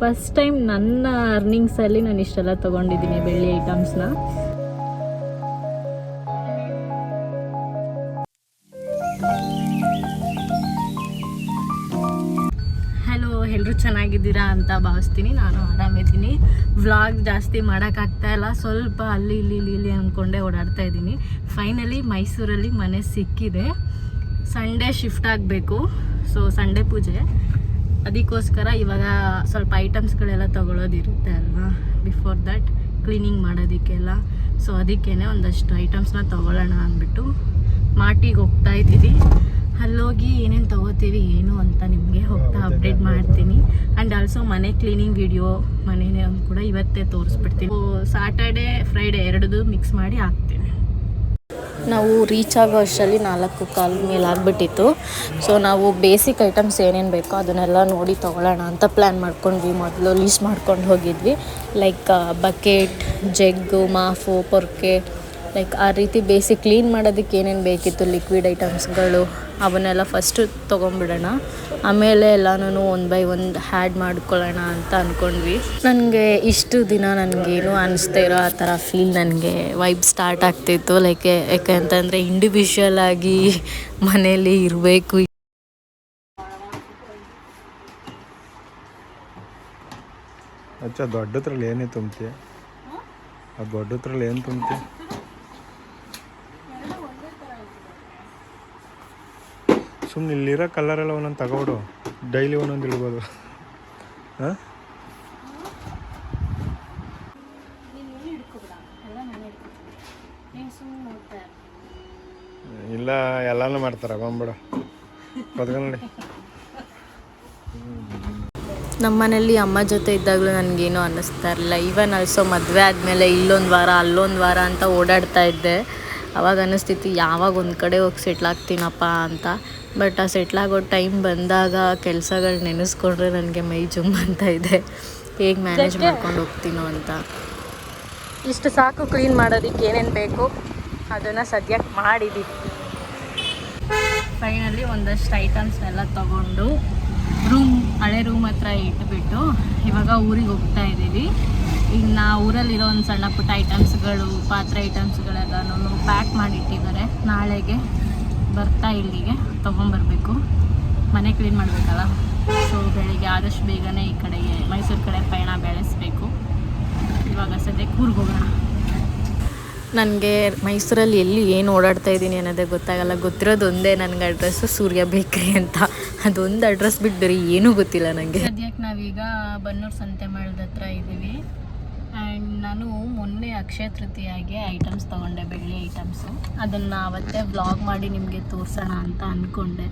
First time ನನ್ನ ಅರ್ನಿಂಗ್ಸಲ್ಲಿ ನಾನು ಇಷ್ಟೆಲ್ಲ ತೊಗೊಂಡಿದ್ದೀನಿ ಬೆಳ್ಳಿ ಐಟಮ್ಸ್ನ ಹಲೋ ಎಲ್ಲರೂ ಚೆನ್ನಾಗಿದ್ದೀರಾ ಅಂತ ಭಾವಿಸ್ತೀನಿ. ನಾನು ಆರಾಮಿದ್ದೀನಿ. ವ್ಲಾಗ್ ಜಾಸ್ತಿ ಮಾಡೋಕ್ಕಾಗ್ತಾ ಇಲ್ಲ. ಸ್ವಲ್ಪ ಅಲ್ಲಿ, ಇಲ್ಲಿ ಇಲ್ಲಿ ಇಲ್ಲಿ ಅಂದ್ಕೊಂಡೇ ಓಡಾಡ್ತಾ ಇದ್ದೀನಿ. ಫೈನಲಿ ಮೈಸೂರಲ್ಲಿ ಮನೆ ಸಿಕ್ಕಿದೆ. ಸಂಡೇ ಶಿಫ್ಟ್ ಆಗಬೇಕು. ಸೊ ಸಂಡೇ ಪೂಜೆ. ಅದಕ್ಕೋಸ್ಕರ ಇವಾಗ ಸ್ವಲ್ಪ ಐಟಮ್ಸ್ಗಳೆಲ್ಲ ತೊಗೊಳೋದಿರುತ್ತೆ ಅಲ್ವಾ? ಬಿಫೋರ್ ದಟ್ ಕ್ಲೀನಿಂಗ್ ಮಾಡೋದಕ್ಕೆಲ್ಲ. ಸೊ ಅದಕ್ಕೇ ಒಂದಷ್ಟು ಐಟಮ್ಸ್ನ ತೊಗೊಳ್ಳೋಣ ಅಂದ್ಬಿಟ್ಟು ಮಾಟಿಗೆ ಹೋಗ್ತಾ ಇದ್ದೀವಿ. ಅಲ್ಲೋಗಿ ಏನೇನು ತೊಗೋತೀವಿ ಏನು ಅಂತ ನಿಮಗೆ ಹೋಗ್ತಾ ಅಪ್ಡೇಟ್ ಮಾಡ್ತೀನಿ. ಆ್ಯಂಡ್ ಆಲ್ಸೋ ಮನೆ ಕ್ಲೀನಿಂಗ್ ವಿಡಿಯೋ ಮನೆಯೇ ಒಂದು ಕೂಡ ಇವತ್ತೇ ತೋರಿಸ್ಬಿಡ್ತೀನಿ. ಸಾಟರ್ಡೇ ಫ್ರೈಡೇ ಎರಡದು ಮಿಕ್ಸ್ ಮಾಡಿ ಹಾಕ್ತೀನಿ. ನಾವು ರೀಚ್ ಆಗೋ ಅಷ್ಟರಲ್ಲಿ ನಾಲ್ಕು ಕಾಲು ಮೇಲೆ ಆಗಿಬಿಟ್ಟಿತ್ತು. ಸೊ ನಾವು ಬೇಸಿಕ್ ಐಟಮ್ಸ್ ಏನೇನು ಬೇಕೋ ಅದನ್ನೆಲ್ಲ ನೋಡಿ ತೊಗೊಳ್ಳೋಣ ಅಂತ ಪ್ಲ್ಯಾನ್ ಮಾಡ್ಕೊಂಡ್ವಿ. ಮೊದಲು ಲೀಸ್ ಮಾಡ್ಕೊಂಡು ಹೋಗಿದ್ವಿ. ಲೈಕ್ ಬಕೆಟ್ ಜಗ್ಗು ಮಾಫು, ಪೊರ್ಕೆ ಲೈಕ್ ಆ ರೀತಿ ಬೇಸಿಕ್ ಕ್ಲೀನ್ ಮಾಡೋದಕ್ಕೆ ಏನೇನು ಬೇಕಿತ್ತು? ಲಿಕ್ವಿಡ್ ಐಟಮ್ಸ್ಗಳು ಅವನ್ನೆಲ್ಲ ಫಸ್ಟು ತೊಗೊಂಬಿಡೋಣ ಆಮೇಲೆ ಎಲ್ಲನೂ ಒನ್ ಬೈ ಒಂದು ಹ್ಯಾಡ್ ಮಾಡ್ಕೊಳ್ಳೋಣ ಅಂತ ಅಂದ್ಕೊಂಡ್ವಿ ನನಗೆ ಇಷ್ಟು ದಿನ ನನಗೇನು ಅನಿಸ್ತಾ ಇರೋ ಆ ಥರ ಫೀಲ್ ನನಗೆ ವೈಬ್ ಸ್ಟಾರ್ಟ್ ಆಗ್ತಿತ್ತು. ಲೈಕ್ ಯಾಕೆ ಅಂತಂದರೆ ಇಂಡಿವಿಜುವಲ್ ಆಗಿ ಮನೇಲಿ ಇರಬೇಕು. ಅಚ್ಚ, ದೊಡ್ಡದ್ರಲ್ಲಿ ಏನೇ ತುಂಬ್ತಿ ಆ ದೊಡ್ಡದ್ರಲ್ಲಿ ಏನು ತುಂಬ್ತಿ ಸುಮ್ಮನೆ ಇಲ್ಲಿರೋ ಕಲರೆಲ್ಲ ಒಂದೊಂದು ತಗೊಬಿಡು. ಡೈಲಿ ಒಂದೊಂದು ಇಡ್ಬೋದು. ಹಾಂ? ಇಲ್ಲ, ಎಲ್ಲಾನು ಮಾಡ್ತಾರೆ. ಬಂದ್ಬಿಡು. ಬದ್ಕೊಂಡು ನಮ್ಮ ಮನೇಲಿ ಅಮ್ಮ ಜೊತೆ ಇದ್ದಾಗಲೂ ನನಗೇನು ಅನ್ನಿಸ್ತಾ ಇರಲಿಲ್ಲ. ಈವನ್ ಆಲ್ಸೋ ಮದುವೆ ಆದಮೇಲೆ ಇಲ್ಲೊಂದು ವಾರ, ಅಲ್ಲೊಂದು ವಾರ ಅಂತ ಓಡಾಡ್ತಾ ಇದ್ದೆ. ಅವಾಗ ಅನ್ನಿಸ್ತಿತ್ತು, ಯಾವಾಗ ಒಂದು ಕಡೆ ಹೋಗಿ ಸೆಟ್ಲ್ ಆಗ್ತೀನಪ್ಪ ಅಂತ. ಬಟ್ ಆ ಸೆಟ್ಲ್ ಆಗೋ ಟೈಮ್ ಬಂದಾಗ ಕೆಲಸಗಳು ನೆನೆಸ್ಕೊಂಡ್ರೆ ನನಗೆ ಮೈ ಜುಮ್ ಅಂತ ಇದೆ. ಹೇಗೆ ಮ್ಯಾನೇಜ್ ಮಾಡ್ಕೊಂಡು ಹೋಗ್ತೀನೋ ಅಂತ. ಇಷ್ಟು ಸಾಕು ಕ್ಲೀನ್ ಮಾಡೋದಕ್ಕೆ ಏನೇನು ಬೇಕು? ಅದನ್ನು ಸದ್ಯಕ್ಕೆ ಮಾಡಿದ್ದೀವಿ ಫೈನಲಿ ಒಂದಷ್ಟು ಐಟಮ್ಸ್ನೆಲ್ಲ ತಗೊಂಡು ರೂಮ್ ಹಳೆ ರೂಮ್ ಹತ್ರ ಇಟ್ಬಿಟ್ಟು ಇವಾಗ ಊರಿಗೆ ಹೋಗ್ತಾ ಇದ್ದೀವಿ. ಇನ್ನು ಊರಲ್ಲಿರೋ ಒಂದು ಸಣ್ಣ ಪುಟ್ಟ ಐಟಮ್ಸ್ಗಳು ಪಾತ್ರೆ ಐಟಮ್ಸ್ಗಳೆಲ್ಲನೂ ಪ್ಯಾಕ್ ಮಾಡಿಟ್ಟಿದ್ದಾರೆ. ನಾಳೆಗೆ ಬರ್ತಾ ಇಲ್ಲಿಗೆ ತೊಗೊಂಬರ್ಬೇಕು. ಮನೆ ಕ್ಲೀನ್ ಮಾಡಬೇಕಲ್ಲ? ಸೊ ಬೆಳಿಗ್ಗೆ ಆದಷ್ಟು ಬೇಗನೆ ಈ ಕಡೆಗೆ ಮೈಸೂರು ಕಡೆ ಪಯಣ ಬೆಳೆಸಬೇಕು. ಇವಾಗ ಸದ್ಯಕ್ಕೆ ಊರಿಗೆ ಹೋಗೋಣ. ನನಗೆ ಮೈಸೂರಲ್ಲಿ ಎಲ್ಲಿ ಏನು ಓಡಾಡ್ತಾ ಇದ್ದೀನಿ ಅನ್ನೋದೇ ಗೊತ್ತಾಗಲ್ಲ. ಗೊತ್ತಿರೋದು ಒಂದೇ ನನಗೆ ಅಡ್ರೆಸ್ಸು ಸೂರ್ಯ ಬೇಕ್ರಿ ಅಂತ. ಅದೊಂದು ಅಡ್ರೆಸ್ ಬಿಟ್ಟು ಬೇರೆ ಏನೂ ಗೊತ್ತಿಲ್ಲ ನನಗೆ ಸದ್ಯಕ್ಕೆ ನಾವೀಗ ಬನ್ನೂರು ಸಂತೆ ಮಾಡಿದ ಹತ್ರ ಇದ್ದೀವಿ ಅಕ್ಷಯ ತೃತೀಯಾಗೆ ಐಟಮ್ಸ್ ತೊಗೊಂಡೆ, ಬೆಳ್ಳಿ ಐಟಮ್ಸು ಅದನ್ನು ಅವತ್ತೇ ವ್ಲಾಗ್ ಮಾಡಿ ನಿಮಗೆ ತೋರಿಸೋಣ ಅಂತ ಅಂದ್ಕೊಂಡೆ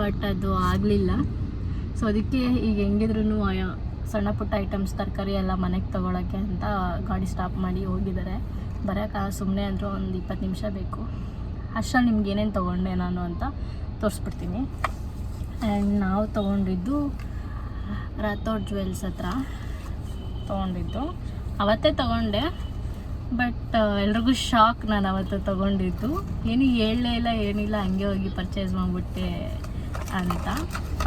ಬಟ್ ಅದು ಆಗಲಿಲ್ಲ. ಸೊ ಅದಕ್ಕೆ ಈಗ ಹೆಂಗಿದ್ರು ಸಣ್ಣ ಪುಟ್ಟ ಐಟಮ್ಸ್ ತರಕಾರಿ ಎಲ್ಲ ಮನೆಗೆ ತೊಗೊಳಕ್ಕೆ ಅಂತ ಗಾಡಿ ಸ್ಟಾಪ್ ಮಾಡಿ ಹೋಗಿದ್ದಾರೆ. ಬರೋಕೆ ಸುಮ್ಮನೆ ಅಂದರೂ ಒಂದು ಇಪ್ಪತ್ತು ನಿಮಿಷ ಬೇಕು. ಅಷ್ಟರಲ್ಲಿ ನಿಮ್ಗೆ ಏನೇನು ತೊಗೊಂಡೆ ನಾನು ಅಂತ ತೋರಿಸ್ಬಿಡ್ತೀನಿ. ಆ್ಯಂಡ್ ನಾವು ತೊಗೊಂಡಿದ್ದು ರಾಥೋಡ್ ಜುವೆಲ್ಸ್ ಹತ್ರ ತೊಗೊಂಡಿದ್ದು. ಅವತ್ತೇ ತೊಗೊಂಡೆ. ಬಟ್ ಎಲ್ರಿಗೂ ಶಾಕ್ ನಾನು ಅವತ್ತು ತೊಗೊಂಡಿದ್ದು. ಏನು ಹೇಳಲೇ ಇಲ್ಲ, ಏನಿಲ್ಲ, ಹಂಗೆ ಹೋಗಿ ಪರ್ಚೇಸ್ ಮಾಡಿಬಿಟ್ಟೆ ಅಂತ.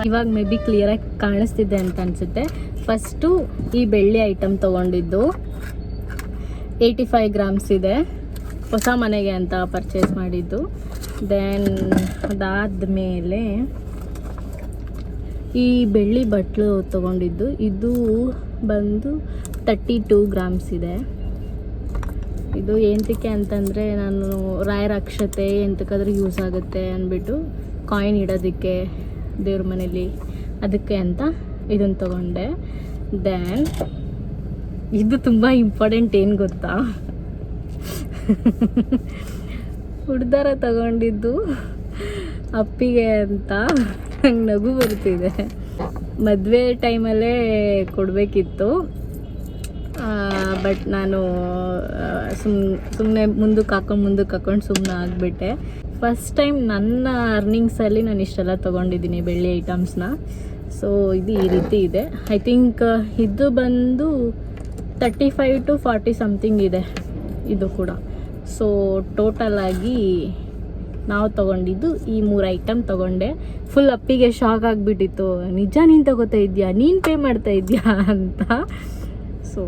ಇವಾಗ ಮೇ ಬಿ ಕ್ಲಿಯರಾಗಿ ಕಾಣಿಸ್ತಿದೆ ಅಂತ ಅನಿಸುತ್ತೆ. ಫಸ್ಟು ಈ ಬೆಳ್ಳಿ ಐಟಮ್ ತೊಗೊಂಡಿದ್ದು. ಏಯ್ಟಿ ಫೈವ್ ಗ್ರಾಮ್ಸ್ ಇದೆ. ಹೊಸ ಮನೆಗೆ ಅಂತ ಪರ್ಚೇಸ್ ಮಾಡಿದ್ದು. ದೆನ್ ಅದಾದಮೇಲೆ ಈ ಬೆಳ್ಳಿ ಬಟ್ಲು ತೊಗೊಂಡಿದ್ದು. ಇದು ಬಂದು ತರ್ಟಿ ಟೂ ಗ್ರಾಮ್ಸ್ ಇದೆ. ಇದು ಏಂತಿಕೆ ಅಂತಂದರೆ ನಾನು ರಾಯರ ಅಕ್ಷತೆ ಎಂತಕ್ಕಾದ್ರೂ ಯೂಸ್ ಆಗುತ್ತೆ ಅಂದ್ಬಿಟ್ಟು ಕಾಯಿನ್ ಇಡೋದಕ್ಕೆ ದೇವ್ರ ಮನೇಲಿ ಅದಕ್ಕೆ ಅಂತ ಇದನ್ನು ತೊಗೊಂಡೆ. ದ್ಯಾನ್ ಇದು ತುಂಬ ಇಂಪಾರ್ಟೆಂಟ್ ಏನು ಗೊತ್ತಾ? ಹುಡ್ದಾರ ತಗೊಂಡಿದ್ದು ಅಪ್ಪಿಗೆ ಅಂತ ನಂಗೆ ನಗು ಬರ್ತಿದೆ. ಮದುವೆ ಟೈಮಲ್ಲೇ ಕೊಡಬೇಕಿತ್ತು. ಬಟ್ ನಾನು ಸುಮ್ ಸುಮ್ಮನೆ ಮುಂದಕ್ಕೆ ಹಾಕೊಂಡು ಮುಂದಕ್ಕೆ ಹಾಕೊಂಡು ಸುಮ್ಮನೆ ಆಗಿಬಿಟ್ಟೆ. ಫಸ್ಟ್ ಟೈಮ್ ನನ್ನ ಅರ್ನಿಂಗ್ಸಲ್ಲಿ ನಾನು ಇಷ್ಟೆಲ್ಲ ತೊಗೊಂಡಿದ್ದೀನಿ ಬೆಳ್ಳಿ ಐಟಮ್ಸ್ನ ಸೊ ಇದು ಈ ರೀತಿ ಇದೆ. ಐ ಥಿಂಕ್ ಇದು ಬಂದು thirty five to forty something ಇದೆ ಇದು ಕೂಡ. ಸೊ ಟೋಟಲ್ ಆಗಿ ನಾವು ತೊಗೊಂಡಿದ್ದು ಈ ಮೂರು ಐಟಮ್ ತೊಗೊಂಡೆ. ಫುಲ್ ಅಪ್ಪಿಗೆ ಶಾಕ್ ಆಗಿಬಿಟ್ಟಿತ್ತು. ನಿಜ ನೀನು ತಗೋತಾ ಇದೆಯಾ ನೀನು ಪೇ ಮಾಡ್ತಾ ಇದೆಯಾ ಅಂತ. ಸೊ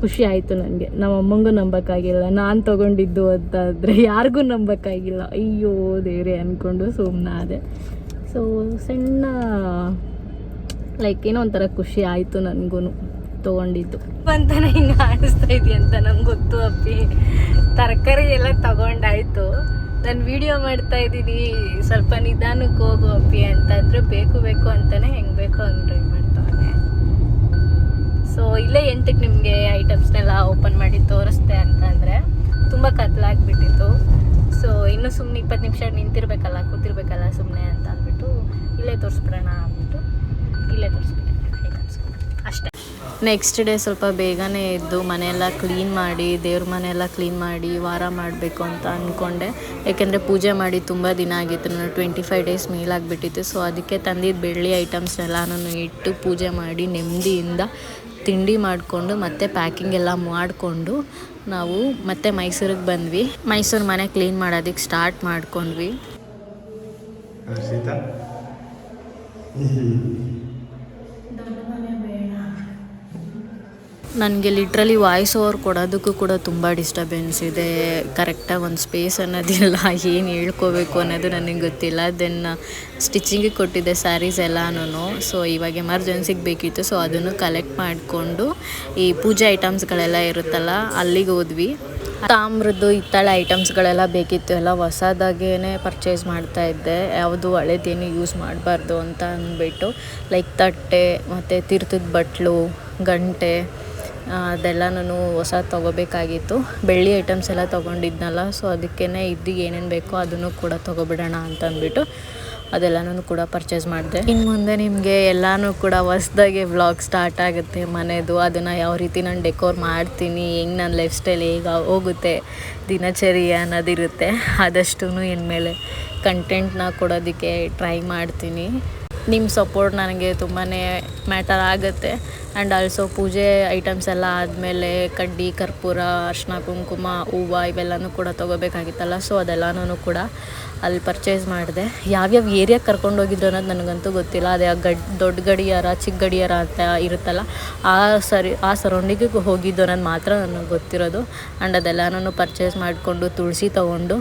ಖುಷಿ ಆಯಿತು ನನಗೆ. ನಮ್ಮ ಅಮ್ಮಂಗೂ ನಂಬೋಕ್ಕಾಗಿಲ್ಲ ನಾನು ತೊಗೊಂಡಿದ್ದು ಅಂತ ಆದರೆ ಯಾರಿಗೂ ನಂಬೋಕ್ಕಾಗಿಲ್ಲ ಅಯ್ಯೋ ದೇವ್ರೆ ಅಂದ್ಕೊಂಡು ಸುಮ್ಮನಾದೆ ಸೊ ಸಣ್ಣ ಲೈಕ್ ಏನೋ ಒಂಥರ ಖುಷಿ ಆಯಿತು ನನಗೂ ತೊಗೊಂಡಿದ್ದು. ಅಂತಾನೆ ಹಿಂಗೆ ಆಡಿಸ್ತಾ ಇದೆಯಾ ಅಂತ ನಂಗೆ ಗೊತ್ತು ಅಪ್ಪಿ. ತರಕಾರಿ ಎಲ್ಲ ತಗೊಂಡಾಯ್ತು. ನಾನು ವಿಡಿಯೋ ಮಾಡ್ತಾ ಇದ್ದೀನಿ ಸ್ವಲ್ಪ ನಿಧಾನಕ್ಕೆ ಹೋಗು ಅಪ್ಪಿ. ಅಂತಂದ್ರೆ ಬೇಕು ಬೇಕು ಅಂತಾನೆ ಹೆಂಗೆ ಬೇಕು ಅಂದ್ರೆ ಸೊ ಇಲ್ಲೇ ಎಂಟಕ್ಕೆ ನಿಮಗೆ ಐಟಮ್ಸ್ನೆಲ್ಲ ಓಪನ್ ಮಾಡಿ ತೋರಿಸ್ದೆ ಅಂತಂದರೆ ತುಂಬ ಕತ್ಲಾಗ್ಬಿಟ್ಟಿತ್ತು ಸೊ ಇನ್ನೂ ಸುಮ್ಮನೆ ಇಪ್ಪತ್ತು ನಿಮಿಷ ನಿಂತಿರ್ಬೇಕಲ್ಲ, ಕೂತಿರ್ಬೇಕಲ್ಲ ಸುಮ್ಮನೆ ಅಂತ ಅಂದ್ಬಿಟ್ಟು ಇಲ್ಲೇ ತೋರಿಸ್ಬಿಡೋಣ ಅಂದ್ಬಿಟ್ಟು ಇಲ್ಲೇ ತೋರಿಸ್ಬಿಡೋಣ ಅಷ್ಟೇ. ನೆಕ್ಸ್ಟ್ ಡೇ ಸ್ವಲ್ಪ ಬೇಗನೆ ಎದ್ದು ಮನೆಯೆಲ್ಲ ಕ್ಲೀನ್ ಮಾಡಿ, ದೇವ್ರ ಮನೆಯೆಲ್ಲ ಕ್ಲೀನ್ ಮಾಡಿ, ವಾರ ಮಾಡಬೇಕು ಅಂತ ಅಂದ್ಕೊಂಡೆ ಯಾಕೆಂದರೆ ಪೂಜೆ ಮಾಡಿ ತುಂಬ ದಿನ ಆಗಿತ್ತು, ನಾನು ಟ್ವೆಂಟಿ ಫೈವ್ ಡೇಸ್ ಮೇಲಾಗಿಬಿಟ್ಟಿತ್ತು. ಸೊ ಅದಕ್ಕೆ ತಂದಿದ್ದ ಬೆಳ್ಳಿ ಐಟಮ್ಸ್ನೆಲ್ಲ ನಾನು ಇಟ್ಟು ಪೂಜೆ ಮಾಡಿ ನೆಮ್ಮದಿಯಿಂದ ತಿಂಡಿ ಮಾಡಿಕೊಂಡು ಮತ್ತೆ ಪ್ಯಾಕಿಂಗ್ ಎಲ್ಲ ಮಾಡಿಕೊಂಡು ನಾವು ಮತ್ತೆ ಮೈಸೂರಿಗೆ ಬಂದ್ವಿ. ಮೈಸೂರು ಮನೆ ಕ್ಲೀನ್ ಮಾಡೋದಕ್ಕೆ ಸ್ಟಾರ್ಟ್ ಮಾಡ್ಕೊಂಡ್ವಿ. ನನಗೆ ಲಿಟ್ರಲಿ ವಾಯ್ಸ್ ಓವರ್ ಕೊಡೋದಕ್ಕೂ ಕೂಡ ತುಂಬ ಡಿಸ್ಟರ್ಬೆನ್ಸ್ ಇದೆ. ಕರೆಕ್ಟಾಗಿ ಒಂದು ಸ್ಪೇಸ್ ಅನ್ನೋದಿಲ್ಲ. ಏನು ಹೇಳ್ಕೋಬೇಕು ಅನ್ನೋದು ನನಗೆ ಗೊತ್ತಿಲ್ಲ. ದೆನ್ ಸ್ಟಿಚಿಂಗಿಗೆ ಕೊಟ್ಟಿದ್ದೆ ಸ್ಯಾರೀಸ್ ಎಲ್ಲನೂ ಸೊ ಇವಾಗ ಎಮರ್ಜೆನ್ಸಿಗೆ ಬೇಕಿತ್ತು. ಸೊ ಅದನ್ನು ಕಲೆಕ್ಟ್ ಮಾಡಿಕೊಂಡು ಈ ಪೂಜೆ ಐಟಮ್ಸ್ಗಳೆಲ್ಲ ಇರುತ್ತಲ್ಲ, ಅಲ್ಲಿಗೆ ಹೋದ್ವಿ. ತಾಮ್ರದ್ದು ಇತ್ತಳೆ ಐಟಮ್ಸ್ಗಳೆಲ್ಲ ಬೇಕಿತ್ತು. ಎಲ್ಲ ಹೊಸದಾಗೇ ಪರ್ಚೇಸ್ ಮಾಡ್ತಾ ಇದ್ದೆ. ಯಾವುದು ಹಳೇದೇನು ಯೂಸ್ ಮಾಡಬಾರ್ದು ಅಂತ ಅಂದ್ಬಿಟ್ಟು ಲೈಕ್ ತಟ್ಟೆ, ಮತ್ತು ತಿರ್ತದ ಬಟ್ಲು, ಗಂಟೆ ಅದೆಲ್ಲನೂ ಹೊಸ ತೊಗೋಬೇಕಾಗಿತ್ತು. ಬೆಳ್ಳಿ ಐಟಮ್ಸ್ ಎಲ್ಲ ತೊಗೊಂಡಿದ್ನಲ್ಲ ಸೊ ಅದಕ್ಕೇ ಇದ್ದು ಏನೇನು ಬೇಕೋ ಅದನ್ನು ಕೂಡ ತೊಗೊಬಿಡೋಣ ಅಂತಂದ್ಬಿಟ್ಟು ಅದೆಲ್ಲನೂ ಕೂಡ ಪರ್ಚೇಸ್ ಮಾಡಿದೆ. ಇನ್ನು ಮುಂದೆ ನಿಮಗೆ ಎಲ್ಲನೂ ಕೂಡ ಹೊಸ್ದಾಗೆ ವ್ಲಾಗ್ ಸ್ಟಾರ್ಟ್ ಆಗುತ್ತೆ ಮನೆದು. ಅದನ್ನು ಯಾವ ರೀತಿ ನಾನು ಡೆಕೋರ್ ಮಾಡ್ತೀನಿ, ಹೆಂಗೆ ನನ್ನ ಲೈಫ್ ಸ್ಟೈಲ್ ಈಗ ಹೋಗುತ್ತೆ, ದಿನಚರಿ ಅನ್ನೋದಿರುತ್ತೆ. ಆದಷ್ಟು ಇನ್ಮೇಲೆ ಕಂಟೆಂಟ್ನ ಕೊಡೋದಕ್ಕೆ ಟ್ರೈ ಮಾಡ್ತೀನಿ. ನಿಮ್ಮ ಸಪೋರ್ಟ್ ನನಗೆ ತುಂಬಾ ಮ್ಯಾಟರ್ ಆಗುತ್ತೆ. ಆ್ಯಂಡ್ ಆಲ್ಸೋ ಪೂಜೆ ಐಟಮ್ಸ್ ಎಲ್ಲ ಆದಮೇಲೆ ಕಡ್ಡಿ, ಕರ್ಪೂರ ಅರ್ಶಿನ ಕುಂಕುಮ, ಹೂವು ಇವೆಲ್ಲನೂ ಕೂಡ ತೊಗೋಬೇಕಾಗಿತ್ತಲ್ಲ. ಸೊ ಅದೆಲ್ಲನೂ ಕೂಡ ಅಲ್ಲಿ ಪರ್ಚೇಸ್ ಮಾಡಿದೆ. ಯಾವ್ಯಾವ ಏರಿಯಾಗೆ ಕರ್ಕೊಂಡು ಹೋಗಿದ್ರು ಅನ್ನೋದು ನನಗಂತೂ ಗೊತ್ತಿಲ್ಲ. ಅದೇ ಗಡ್, ದೊಡ್ಡ ಗಡಿಯಾರ ಚಿಕ್ಕ ಗಡಿಯಾರ ಅಂತ ಇರುತ್ತಲ್ಲ, ಆ ಸರಿ, ಆ ಸರೌಂಡಿಗೆ ಹೋಗಿದ್ದು ಅನ್ನೋದು ಮಾತ್ರ ನನಗೆ ಗೊತ್ತಿರೋದು. ಆ್ಯಂಡ್ ಅದೆಲ್ಲನೂ ಪರ್ಚೇಸ್ ಮಾಡಿಕೊಂಡು ತುಳಸಿ ತೊಗೊಂಡು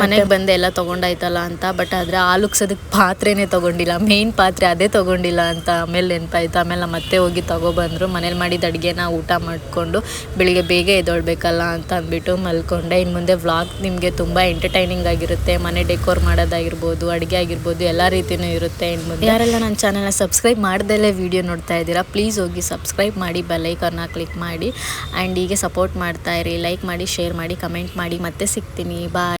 ಮನೆಗೆ ಬಂದೆ ಎಲ್ಲ ತೊಗೊಂಡಾಯ್ತಲ್ಲ ಅಂತ ಬಟ್ ಆದರೆ ಆಲುಕ್ಸೋದಕ್ಕೆ ಪಾತ್ರೆನೇ ತೊಗೊಂಡಿಲ್ಲ. ಮೇಯ್ನ್ ಪಾತ್ರೆ ಅದೇ ತೊಗೊಂಡಿಲ್ಲ ಅಂತ, ಆಮೇಲೆ ನೆನಪಾಯ್ತು. ಆಮೇಲೆ ನಮ್ಮ ಮತ್ತೆ ಹೋಗಿ ತೊಗೊಬಂದರು. ಮನೇಲಿ ಮಾಡಿದ ಅಡುಗೆನ ಊಟ ಮಾಡಿಕೊಂಡು ಬೆಳಿಗ್ಗೆ ಬೇಗ ಎದ್ದೊಳ್ಬೇಕಲ್ಲ ಅಂತ ಅಂದ್ಬಿಟ್ಟು ಮಲ್ಕೊಂಡೆ. ಇನ್ನು ಮುಂದೆ ವ್ಲಾಗ್ ನಿಮಗೆ ತುಂಬ ಎಂಟರ್ಟೈನಿಂಗ್ ಆಗಿರುತ್ತೆ. ಮನೆ ಡೆಕೋರ್ ಮಾಡೋದಾಗಿರ್ಬೋದು, ಅಡುಗೆ ಆಗಿರ್ಬೋದು, ಎಲ್ಲ ರೀತಿಯೂ ಇರುತ್ತೆ ಇನ್ನು ಮುಂದೆ. ಯಾರೆಲ್ಲ ನನ್ನ ಚಾನಲ್ನ ಸಬ್ಸ್ಕ್ರೈಬ್ ಮಾಡ್ದಲೇ ವೀಡಿಯೋ ನೋಡ್ತಾ ಇದ್ದೀರಾ ಪ್ಲೀಸ್ ಹೋಗಿ ಸಬ್ಸ್ಕ್ರೈಬ್ ಮಾಡಿ ಬೆಲ್ಲೈಕನ್ನ ಕ್ಲಿಕ್ ಮಾಡಿ. ಆ್ಯಂಡ್ ಹೀಗೆ ಸಪೋರ್ಟ್ ಮಾಡ್ತಾ ಇರಿ. ಲೈಕ್ ಮಾಡಿ ಶೇರ್ ಮಾಡಿ ಕಮೆಂಟ್ ಮಾಡಿ. ಮತ್ತೆ ಸಿಗ್ತೀನಿ. ಬಾಯ್